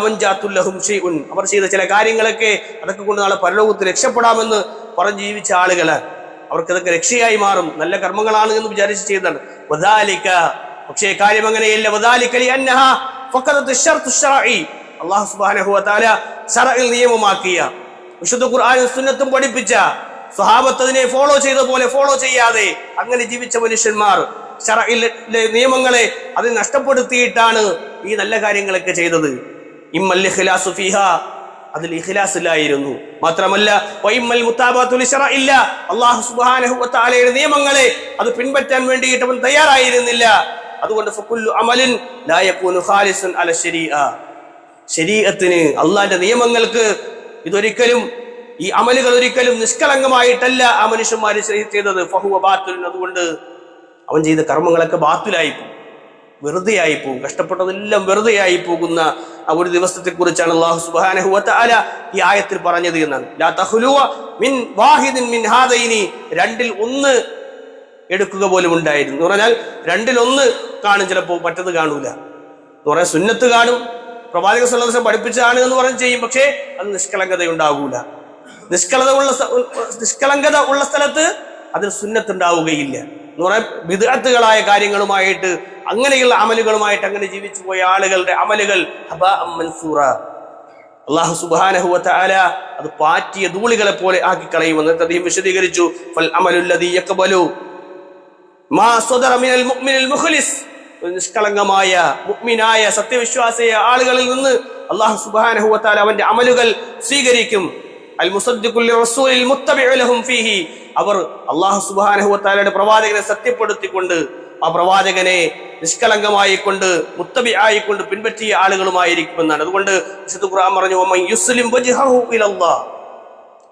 അവർ ചെയ്ത ചില കാര്യങ്ങളൊക്കെ അതൊക്കെ കൊണ്ട് നാളെ പരലോകത്ത് രക്ഷപ്പെടാമെന്ന് പറഞ്ഞ് ജീവിച്ച ആളുകൾ അവർക്ക് അതൊക്കെ രക്ഷയായി മാറും. നല്ല കർമ്മങ്ങളാണ് എന്ന് വിചാരിച്ച് ചെയ്തതാണ്. വദാലിക. പക്ഷേ കാര്യം അങ്ങനെയല്ല. വദാലിക ലിഅന്നഹ ഫഖദത്ത് ശർത്ത് ശർഈ അല്ലാഹു സുബ്ഹാനഹു വതആല ശർഇൽ നിയമമാക്കിയ. വിശുദ്ധ ഖുർആാനും സുന്നത്തും പഠിപ്പിച്ച സ്വഹാബത്ത് അതിനെ ഫോളോ ചെയ്ത പോലെ ഫോളോ ചെയ്യാതെ അങ്ങനെ ജീവിച്ച മനുഷ്യന്മാർ നിയമങ്ങളെ അത് നഷ്ടപ്പെടുത്തിയിട്ടാണ് ഈ നല്ല കാര്യങ്ങളൊക്കെ ചെയ്തത്. ഇമ്മൽ ഫീഹ അതിൽ ഇഖ്ലാസ് ഇല്ലായിരുന്നു മാത്രമല്ല ഇല്ല നിയമങ്ങളെ അത് പിൻപറ്റാൻ വേണ്ടിയിട്ട് അവൻ തയ്യാറായിരുന്നില്ല. അതുകൊണ്ട് ഫകുല്ലു അമലിൻ ലാ യകൂനു ഖാലിസൻ അല ശരീഅ. ശരീഅത്തിന് നിയമങ്ങൾക്ക് ഇതൊരിക്കലും ഈ അമലുകൾ ഒരിക്കലും നിഷ്കളങ്കമായിട്ടല്ല ആ മനുഷ്യന്മാര് ചെയ്തത് ഫഹുവ ബാത്തുൽ അതുകൊണ്ട് അവൻ ചെയ്ത കർമ്മങ്ങളൊക്കെ ബാത്തുലായി പോകും വെറുതെ ആയി പോകും കഷ്ടപ്പെട്ടതെല്ലാം വെറുതെ ആയി പോകുന്ന ആ ഒരു ദിവസത്തെ കുറിച്ചാണ് അള്ളാഹു തആല ഈ ആയത്തിൽ പറഞ്ഞത് എന്നാണ്. രണ്ടിൽ ഒന്ന് എടുക്കുക പോലും ഉണ്ടായിരുന്നു. എന്ന് പറഞ്ഞാൽ രണ്ടിൽ ഒന്ന് കാണും. ചിലപ്പോൾ മറ്റത് കാണൂല. എന്ന് പറഞ്ഞാൽ സുന്നത്ത് കാണും. പ്രവാചക സല്ലാസം പഠിപ്പിച്ചതാണ് എന്ന് പറഞ്ഞ് ചെയ്യും. പക്ഷേ അത് നിഷ്കളങ്കത ഉണ്ടാകൂല നിഷ്കളത ഉള്ള നിഷ്കളങ്കത ഉള്ള സ്ഥലത്ത് അതിൽ സുന്നത്ത് ഉണ്ടാവുകയില്ല എന്ന് പറയാൻ വിദഗ്ധകളായ കാര്യങ്ങളുമായിട്ട് അങ്ങനെയുള്ള അമലുകളുമായിട്ട് അങ്ങനെ ജീവിച്ചു പോയ ആളുകളുടെ അമലുകൾ അള്ളാഹു സുബ്ഹാനഹു വ അത് പാറ്റിയ ധൂളികളെ പോലെ ആക്കി കളയുമെന്ന് അദ്ദേഹം വിശദീകരിച്ചു. ഫൽ മാ മിനൽ മുഅ്മിനിൽ മുഖ്ലിസ്. നിഷ്കളങ്കമായ മുഅ്മിനായ സത്യവിശ്വാസിയായ ആളുകളിൽ നിന്ന് അള്ളാഹു തആല അവന്റെ അമലുകൾ സ്വീകരിക്കും. അവർ അള്ളാഹു തആലയുടെ പ്രവാചകനെ സത്യപ്പെടുത്തിക്കൊണ്ട് ആ പ്രവാചകനെ നിഷ്കളങ്കമായി കൊണ്ട് മുത്തബി ആയിക്കൊണ്ട് പിൻപറ്റിയ ആളുകളുമായിരിക്കുമെന്നാണ്. അതുകൊണ്ട് വിശുദ്ധ ഖുർആൻ പറഞ്ഞു "വമൻ യുസ്ലിം വജ്ഹഹു ഇലല്ലാഹ്.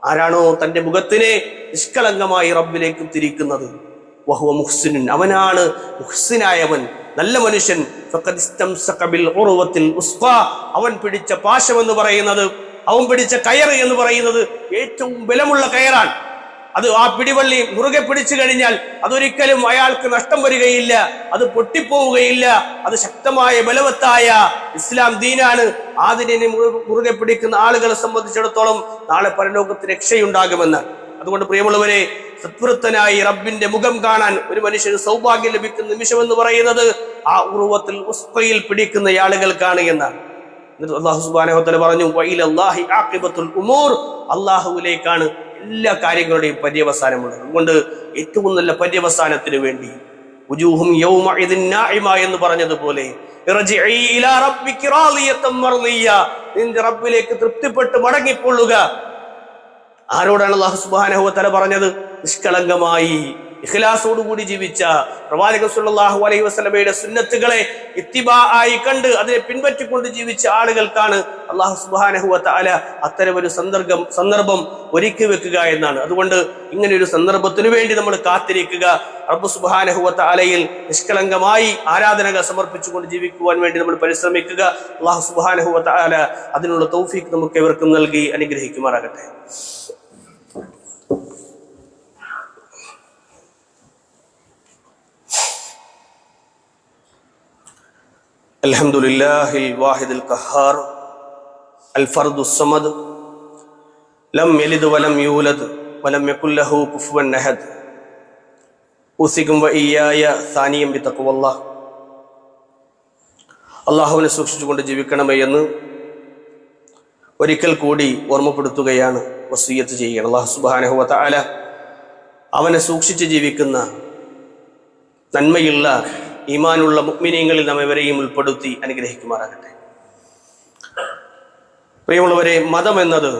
ആരാണോ തന്റെ മുഖത്തിനെ നിഷ്കളങ്കമായി റബ്ബിലേക്ക് തിരിക്കുന്നത്? അവനാണ് മുഹ്സിനായവൻ നല്ല മനുഷ്യൻ. അവൻ പിടിച്ച പാശമെന്ന് പറയുന്നത് അവൻ പിടിച്ച കയറ് എന്ന് പറയുന്നത് ഏറ്റവും ബലമുള്ള കയറാണ്. അത് ആ പിടിവള്ളി മുറുകെ പിടിച്ചു കഴിഞ്ഞാൽ അതൊരിക്കലും അയാൾക്ക് നഷ്ടം വരികയില്ല അത് പൊട്ടിപ്പോവുകയില്ല അത് ശക്തമായ ബലവത്തായ ഇസ്ലാം ദീനാണ്. ആദിനെ മുറു- മുറുകെ പിടിക്കുന്ന ആളുകളെ സംബന്ധിച്ചിടത്തോളം നാളെ പരലോകത്ത് രക്ഷയുണ്ടാകുമെന്ന്. അതുകൊണ്ട് പ്രിയമുള്ളവരെ സത്വൃത്തനായി റബ്ബിന്റെ മുഖം കാണാൻ ഒരു മനുഷ്യന് സൗഭാഗ്യം ലഭിക്കുന്ന നിമിഷം എന്ന് പറയുന്നത് ആ ഉറുവത്തിൽ ഉസ്കയിൽ പിടിക്കുന്ന ആളുകൾക്കാണ് എന്നാണ്. എന്നിട്ട് അള്ളാഹു സുബാനഹോത്തല പറഞ്ഞു ഉമൂർ. അള്ളാഹുവിലേക്കാണ് എല്ലാ കാര്യങ്ങളുടെയും പര്യവസാനമുള്ളത്. അതുകൊണ്ട് ഏറ്റവും നല്ല പര്യവസാനത്തിന് വേണ്ടി എന്ന് പറഞ്ഞതുപോലെ നിന്റെ റബ്ബിലേക്ക് തൃപ്തിപ്പെട്ട് മടങ്ങിക്കൊള്ളുക. ആരോടാണ് അള്ളാഹു സുബ്ഹാനഹു വതആല പറഞ്ഞത്? നിഷ്കളങ്കമായി ഇഖ്ലാസോടുകൂടി ജീവിച്ച പ്രവാചക സല്ലല്ലാഹു അലൈഹി വസല്ലമയുടെ സുന്നത്തുകളെ ഇത്തിബാ ആയി കണ്ട് അതിനെ പിൻപറ്റിക്കൊണ്ട് ജീവിച്ച ആളുകൾക്കാണ് അള്ളാഹു സുബ്ഹാനഹു അല അത്തരം ഒരു സന്ദർഭം സന്ദർഭം ഒരുക്കി വെക്കുക എന്നാണ്. അതുകൊണ്ട് ഇങ്ങനെ ഒരു സന്ദർഭത്തിനു വേണ്ടി നമ്മൾ കാത്തിരിക്കുക. റബ്ബ് സുബ്ഹാനഹു വതആലയിൽ നിഷ്കളങ്കമായി ആരാധനകൾ സമർപ്പിച്ചുകൊണ്ട് ജീവിക്കുവാൻ വേണ്ടി നമ്മൾ പരിശ്രമിക്കുക. അള്ളാഹു സുബ്ഹാനഹു വതആല അതിനുള്ള തൗഫീഖ് നമുക്ക് ഇവർക്കും നൽകി അനുഗ്രഹിക്കുമാറാകട്ടെ. الحمد لله الواحد القهار الفرد الصمد لم يلد ولم يولد ولم يكن له كفوا احد اوصيكم واياي ثانيا بتقوى الله അള്ളാഹുവിനെ സൂക്ഷിച്ചുകൊണ്ട് ജീവിക്കണമേ എന്ന് ഒരിക്കൽ കൂടി ഓർമ്മപ്പെടുത്തുകയാണ് വസീയത്ത് ചെയ്യുകയാണ് അള്ളാഹു സുബാനഹു വതആല അവനെ സൂക്ഷിച്ച് ജീവിക്കുന്ന നന്മയുള്ള ഈമാനുള്ള മുഗ്മിനീങ്ങളിൽ നാം ഇവരെയും ഉൾപ്പെടുത്തി അനുഗ്രഹിക്കുമാറാകട്ടെ. പ്രിയമുള്ളവരെ മതം എന്നത്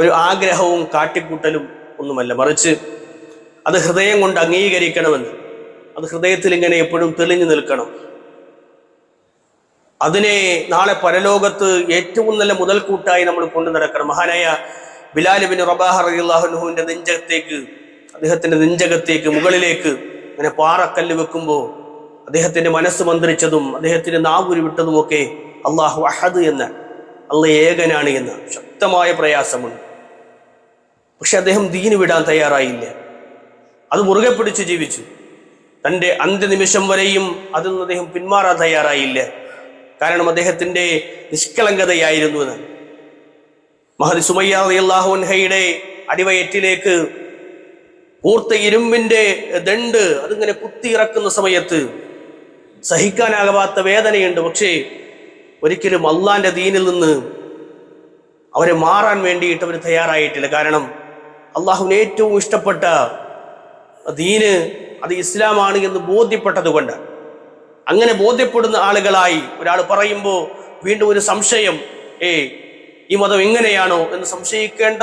ഒരു ആഗ്രഹവും കാട്ടിക്കൂട്ടലും ഒന്നുമല്ല. മറിച്ച് അത് ഹൃദയം കൊണ്ട് അംഗീകരിക്കണമെന്ന് അത് ഹൃദയത്തിൽ ഇങ്ങനെ എപ്പോഴും തെളിഞ്ഞു നിൽക്കണം. അതിനെ നാളെ പരലോകത്ത് ഏറ്റവും നല്ല മുതൽക്കൂട്ടായി നമ്മൾ കൊണ്ടു നടക്കണം. മഹാനായ ബിലാലിബിൻ റബാഹ് റളിയല്ലാഹുവിന്റെ നെഞ്ചകത്തേക്ക് അദ്ദേഹത്തിന്റെ നെഞ്ചകത്തേക്ക് മുകളിലേക്ക് ഇങ്ങനെ പാറക്കല്ല് വെക്കുമ്പോൾ അദ്ദേഹത്തിന്റെ മനസ്സ് മന്ത്രിച്ചതും അദ്ദേഹത്തിന്റെ നാവുരി വിട്ടതുമൊക്കെ അള്ളാഹു അഹദ് എന്ന അള്ള ഏകനാണ് എന്ന ശക്തമായ പ്രയാസമുണ്ട്. പക്ഷെ അദ്ദേഹം ദീന് വിടാൻ തയ്യാറായില്ല. അത് മുറുകെ പിടിച്ച് ജീവിച്ചു. തന്റെ അന്ത്യനിമിഷം വരെയും അതിൽ നിന്ന് അദ്ദേഹം പിന്മാറാൻ തയ്യാറായില്ല. കാരണം അദ്ദേഹത്തിന്റെ നിഷ്കളങ്കതയായിരുന്നു എന്ന് മഹദി സുമയ്യ അള്ളാഹുൻഹയുടെ അടിവയറ്റിലേക്ക് കൂർത്ത ഇരുമ്പിന്റെ ദണ്ട് അതിങ്ങനെ കുത്തിയിറക്കുന്ന സമയത്ത് സഹിക്കാനാകാത്ത വേദനയുണ്ട്. പക്ഷേ ഒരിക്കലും അള്ളാന്റെ ദീനിൽ നിന്ന് അവരെ മാറാൻ വേണ്ടിയിട്ട് അവർ തയ്യാറായിട്ടില്ല. കാരണം അള്ളാഹുവിന് ഏറ്റവും ഇഷ്ടപ്പെട്ട ദീന് അത് ഇസ്ലാമാണ് എന്ന് ബോധ്യപ്പെട്ടതുകൊണ്ട് അങ്ങനെ ബോധ്യപ്പെടുന്ന ആളുകളായി ഒരാൾ പറയുമ്പോൾ വീണ്ടും ഒരു സംശയം ഏ ഈ മതം എങ്ങനെയാണോ? എന്ന് സംശയിക്കേണ്ട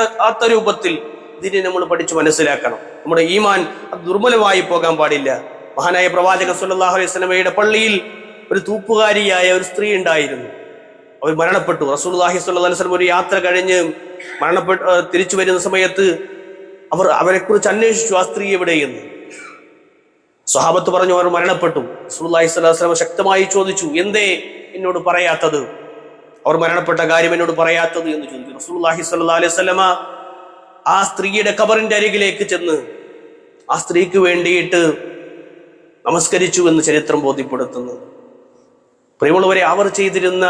രൂപത്തിൽ ഇതിനെ നമ്മൾ പഠിച്ചു മനസ്സിലാക്കണം. നമ്മുടെ ഈമാൻ അത് ദുർബലമായി പോകാൻ പാടില്ല. മഹാനായ പ്രവാചക സുല്ലാഹു അലൈഹി സ്വലമയുടെ പള്ളിയിൽ ഒരു തൂപ്പുകാരിയായ ഒരു സ്ത്രീ ഉണ്ടായിരുന്നു. അവർ മരണപ്പെട്ടു. അലൈഹി വസല്ലം ഒരു യാത്ര കഴിഞ്ഞ് മരണപ്പെട്ട് തിരിച്ചു വരുന്ന സമയത്ത് അവർ അവരെക്കുറിച്ച് അന്വേഷിച്ചു ആ സ്ത്രീ എവിടെയെന്ന്. സ്വഹാബത്ത് പറഞ്ഞു അവർ മരണപ്പെട്ടു. അലൈഹി വസല്ലം ശക്തമായി ചോദിച്ചു എന്തേ എന്നോട് പറയാത്തത്? അവർ മരണപ്പെട്ട കാര്യം എന്നോട് പറയാത്തത് എന്ന് ചോദിച്ചു. റസൂലുള്ളാഹി സ്വല്ലാ അലൈഹി വസല്ലമ ആ സ്ത്രീയുടെ കബറിന്റെ അരികിലേക്ക് ചെന്ന് ആ സ്ത്രീക്ക് വേണ്ടിയിട്ട് നമസ്കരിച്ചു എന്ന് ചരിത്രം ബോധ്യപ്പെടുത്തുന്നു. പ്രിയമുള്ളവരെ അവർ ചെയ്തിരുന്ന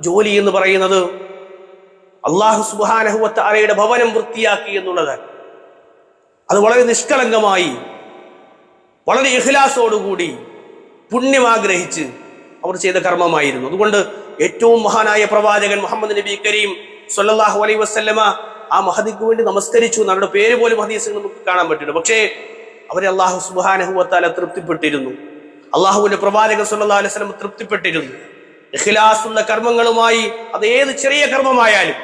ജോലി എന്ന് പറയുന്നത് അള്ളാഹു സുബാനഹുവത്ത് അറയുടെ ഭവനം വൃത്തിയാക്കി എന്നുള്ളത്. അത് വളരെ നിഷ്കളങ്കമായി വളരെ ഇഹ്ലാസോടുകൂടി പുണ്യം ആഗ്രഹിച്ച് അവർ ചെയ്ത കർമ്മമായിരുന്നു. അതുകൊണ്ട് ഏറ്റവും മഹാനായ പ്രവാചകൻ മുഹമ്മദ് നബി കരീം സല്ലാഹു അലൈ വസല്ലമ ആ മഹദിക്ക് വേണ്ടി നമസ്കരിച്ചു അവരുടെ പേര് പോലും ഹദീസിൽ നമുക്ക് കാണാൻ പറ്റില്ല. പക്ഷേ അവരെ അള്ളാഹു സുബാനഹുവത്താല തൃപ്തിപ്പെട്ടിരുന്നു. അള്ളാഹുവിന്റെ പ്രവാചകൻ സല്ലല്ലാഹു അലൈഹി വസല്ലം തൃപ്തിപ്പെട്ടിരുന്നു. ഇഖ്ലാസുള്ള കർമ്മങ്ങളുമായി അത് ഏത് ചെറിയ കർമ്മമായാലും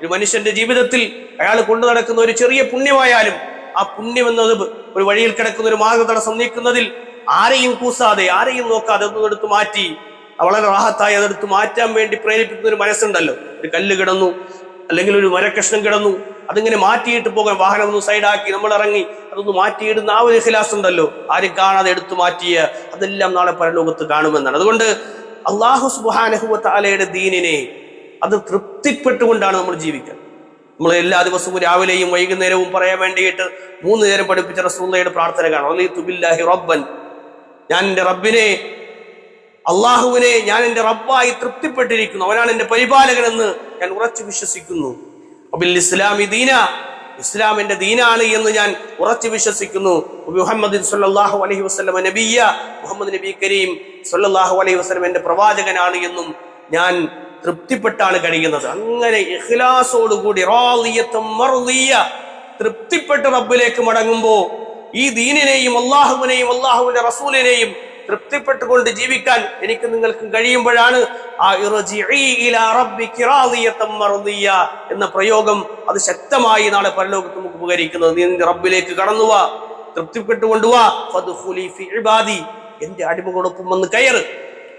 ഒരു മനുഷ്യന്റെ ജീവിതത്തിൽ അയാൾ കൊണ്ടു നടക്കുന്ന ഒരു ചെറിയ പുണ്യമായാലും ആ പുണ്യം എന്നത് ഒരു വഴിയിൽ കിടക്കുന്ന ഒരു മാർഗതടസ്സം നീക്കുന്നതിൽ ആരെയും കൂസാതെ ആരെയും നോക്കാതെ അതെടുത്ത് മാറ്റി വളരെ റാഹത്തായി അതെടുത്ത് മാറ്റാൻ വേണ്ടി പ്രേരിപ്പിക്കുന്ന ഒരു മനസ്സുണ്ടല്ലോ. ഒരു കല്ല് കിടന്നു അല്ലെങ്കിൽ ഒരു മരക്കഷ്ണം കിടന്നു അതിങ്ങനെ മാറ്റിയിട്ട് പോകാൻ വാഹനം ഒന്ന് സൈഡാക്കി നമ്മൾ ഇറങ്ങി അതൊന്ന് മാറ്റിയിടുന്ന ആ ഒരു ഹിലാസ് ഉണ്ടല്ലോ. ആരും കാണാതെ എടുത്തു മാറ്റിയ അതെല്ലാം നാളെ പരലോകത്ത് കാണുമെന്നാണ്. അതുകൊണ്ട് അള്ളാഹു സുബാനഹുബത്താലയുടെ ദീനിനെ അത് തൃപ്തിപ്പെട്ടുകൊണ്ടാണ് നമ്മൾ ജീവിക്കുക. നമ്മൾ എല്ലാ ദിവസവും രാവിലെയും വൈകുന്നേരവും പറയാൻ വേണ്ടിയിട്ട് മൂന്ന് നേരം പഠിപ്പിച്ച റസൂള്ളയുടെ പ്രാർത്ഥന കാണാം. റളിതു തുബില്ലാഹി റബ്ബൻ. ഞാൻ എന്റെ റബ്ബിനെ അള്ളാഹുവിനെ ഞാൻ എന്റെ റബ്ബായി തൃപ്തിപ്പെട്ടിരിക്കുന്നു. അവനാണ് എന്റെ പരിപാലകനെന്ന് ഞാൻ ഉറച്ചു വിശ്വസിക്കുന്നു. അബിൽ ഇസ്ലാമി ദീന ഇസ്ലാമിന്റെ ദീനാണ് എന്ന് ഞാൻ ഉറച്ചു വിശ്വസിക്കുന്നു. മുഹമ്മദ് സല്ലാഹു അലൈഹി വസല്ലം നബിയ മുഹമ്മദ് നബി കരീം സല്ലാഹു അലൈഹി വസ്ലം എന്റെ പ്രവാചകനാണ് എന്നും ഞാൻ തൃപ്തിപ്പെട്ടാണ് കഴിയുന്നത്. അങ്ങനെ ഇഖ്ലാസോടുകൂടി തൃപ്തിപ്പെട്ട് റബ്ബിലേക്ക് മടങ്ങുമ്പോ ഈ ദീനിനെയും അള്ളാഹുവിനെയും അള്ളാഹുവിന്റെ റസൂലിനെയും തൃപ്തിപ്പെട്ടുകൊണ്ട് ജീവിക്കാൻ എനിക്ക് നിങ്ങൾക്കും കഴിയുമ്പോഴാണ് എന്ന പ്രയോഗം അത് ശക്തമായി നാളെ പരലോകത്ത് നമുക്ക് ഉപകരിക്കുന്നത്. നീ നിന്റെ റബ്ബിലേക്ക് കടന്നുവാ തൃപ്തിപ്പെട്ടുകൊണ്ടുവാ എന്റെ അടിമകളൊപ്പം വന്ന് കയറ്.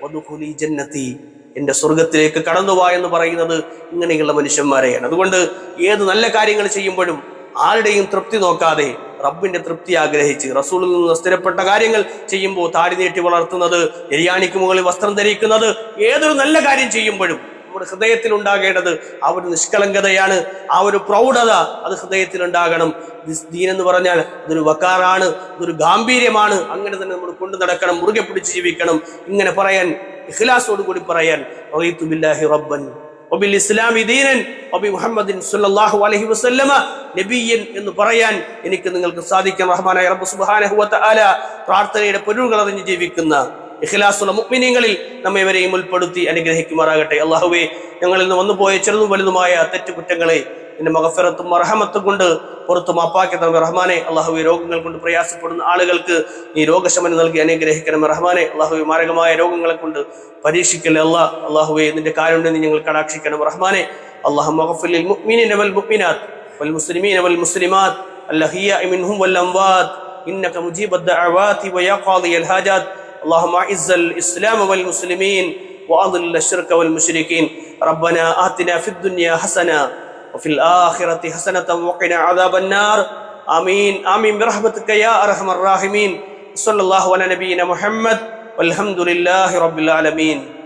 ജന്നത്തി ജന്നതി എന്റെ സ്വർഗത്തിലേക്ക് കടന്നുവാ എന്ന് പറയുന്നത് ഇങ്ങനെയുള്ള മനുഷ്യന്മാരെയാണ്. അതുകൊണ്ട് ഏത് നല്ല കാര്യങ്ങൾ ചെയ്യുമ്പോഴും ആരുടെയും തൃപ്തി നോക്കാതെ റബ്ബിന്റെ തൃപ്തി ആഗ്രഹിച്ച് റസൂളിൽ നിന്ന് സ്ഥിരപ്പെട്ട കാര്യങ്ങൾ ചെയ്യുമ്പോൾ താടി നീട്ടി വളർത്തുന്നത് എരിയാണിക്ക് മുകളിൽ വസ്ത്രം ധരിക്കുന്നത് ഏതൊരു നല്ല കാര്യം ചെയ്യുമ്പോഴും നമ്മുടെ ഹൃദയത്തിൽ ഉണ്ടാകേണ്ടത് ആ ഒരു നിഷ്കളങ്കതയാണ് ആ ഒരു പ്രൗഢത അത് ഹൃദയത്തിൽ ഉണ്ടാകണം. ദീൻ എന്ന് പറഞ്ഞാൽ അതൊരു വക്കാറാണ് അതൊരു ഗാംഭീര്യമാണ്. അങ്ങനെ തന്നെ നമ്മൾ കൊണ്ടു നടക്കണം മുറുകെ പിടിച്ച് ജീവിക്കണം. ഇങ്ങനെ പറയാൻ ഇഖ്ലാസോട് കൂടി പറയാൻ റബ്ബൻ. വബിൽ ഇസ്ലാമി ദീനൻ വബി മുഹമ്മദിൻ സുല്ലാഹു അലൈഹി വസല്ലമ നബിയൻ എന്ന് പറയാൻ എനിക്ക് നിങ്ങൾക്ക് സാധിക്കും. റഹ്മാനായ റബ്ബ് സുബ്ഹാനഹു വ പ്രാർത്ഥനയുടെ അറിഞ്ഞ് ജീവിക്കുന്ന ഇഖ്ലാസുള്ള മുഅ്മിനീങ്ങളിൽ നമ്മെ ഇവരെയും ഉൾപ്പെടുത്തി അനുഗ്രഹിക്കുമാറാകട്ടെ. അള്ളാഹുവേ ഞങ്ങളിൽ നിന്ന് വന്നുപോയ ചെറുതും വലുതുമായ തെറ്റുകുറ്റങ്ങളെ നിന്റെ മകഫിറത്തും മർഹമത്തും കൊണ്ട് പുറത്തു മാപ്പാക്കി തന്നെ റഹ്മാനെ അള്ളാഹുവെ രോഗങ്ങൾ കൊണ്ട് പ്രയാസപ്പെടുന്ന ആളുകൾക്ക് നീ രോഗശമനം നൽകി അനുഗ്രഹിക്കണം റഹ്മാനെ അള്ളാഹുവെ മാരകമായ രോഗങ്ങളെ കൊണ്ട് പരീക്ഷിക്കല്ലേ അല്ലാ അള്ളാഹുവെ നിന്റെ കാരുണ്യം നീ ഞങ്ങൾ കടാക്ഷിക്കണം റഹ്മാനെ അള്ളാഹു മഗഫിൽ മുഅ്മിനീന വൽ മുഅ്മിനാത്ത് വൽ മുസ്ലിമീന വൽ മുസ്ലിമാത്ത് الأحياء منهم والأموات إنك مجيب الدعوات ويا قاضي الحاجات اللهم أعز الإسلام والمسلمين وأضل الشرك والمشركين ربنا آتنا في الدنيا حسنة وفي الآخرة حسنة وقنا عذاب النار. آمين. آمين برحمتك يا أرحم الراحمين. صلى الله على نبينا محمد والحمد لله رب العالمين.